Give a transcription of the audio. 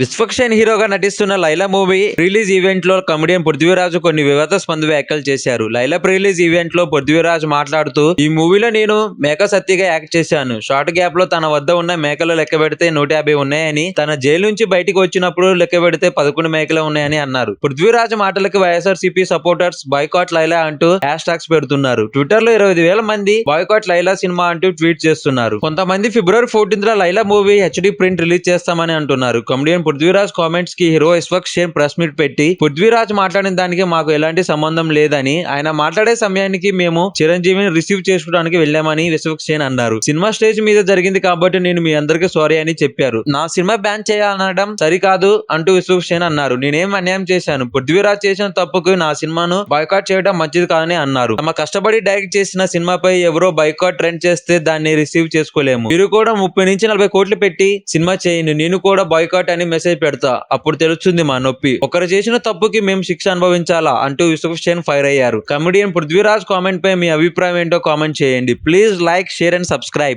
విశ్వక్షేణ్ హీరోగా నటిస్తున్న Laila movie release ఈవెంట్లో కమెడియన్ పృథ్వీరాజు కొన్ని వివాదాస్పంద వ్యాఖ్యలు చేశారు. లైలా రిలీజ్ ఈవెంట్లో పృథ్వీరాజు మాట్లాడుతూ ఈ మూవీలో నేను మేక సత్తిగా యాక్ట్ చేశాను. షార్ట్ గ్యాప్లో తన వద్ద ఉన్న మేకలు లెక్క పెడితే నూట యాభై ఉన్నాయని తన జైలు నుంచి బయటికి వచ్చినప్పుడు లెక్క పెడితే పదకొండు మేకలు ఉన్నాయని అన్నారు. పృథ్వీరాజు మాటలకు వైఎస్ఆర్సీపీ సపోర్టర్స్ బాయ్కాట్ లైలా అంటూ హ్యాష్ ట్యాగ్స్ పెడుతున్నారు. ట్విట్టర్లో ఇరవై వేల మంది బాయ్కాట్ లైలా సినిమా అంటూ ట్వీట్ చేస్తున్నారు. కొంతమంది ఫిబ్రవరి ఫోర్టీన్త్లో Laila movie HD print release చేస్తామని అంటున్నారు. Comedian Prithviraj కామెంట్స్కి hero Vishwak Sen press meet పెట్టి పృథ్వీరాజ్ మాట్లాడిన దానికి మాకు ఎలాంటి సంబంధం లేదని ఆయన మాట్లాడే సమయానికి మేము చిరంజీవిని రిసీవ్ చేసుకోవడానికి వెళ్ళామని విశ్వక్ షేన్ అన్నారు. సినిమా స్టేజ్ మీద జరిగింది కాబట్టి నేను మీ అందరికీ సారీ అని చెప్పారు. నా సినిమా బ్యాన్ చేయాలనడం సరికాదు అంటూ విశ్వక్ షేన్ అన్నారు. నేనేం అన్యాయం చేశాను? పృథ్వీరాజ్ చేసిన తప్పుకు నా సినిమాను బాయ్కాట్ చేయడం మంచిది కాదని అన్నారు. తమ కష్టపడి డైరెక్ట్ చేసిన సినిమాపై ఎవరో బైకాట్ ట్రెండ్ చేస్తే దాన్ని రిసీవ్ చేసుకోలేము. మీరు కూడా ముప్పై నుంచి నలభై కోట్లు పెట్టి సినిమా చేయండి. నేను కూడా బాయ్కాట్ అని మెసేజ్ పెడతా. అప్పుడు తెలుస్తుంది మా నొప్పి. ఒకరు చేసిన తప్పుకి మేము శిక్ష అనుభవించాలా? అంటూ యూసుఫ్ సేన్ ఫైర్ అయ్యారు. కమెడియన్ పృథ్వీరాజ్ కామెంట్ పై మీ అభిప్రాయం ఏంటో కామెంట్ చేయండి. Please like share and subscribe.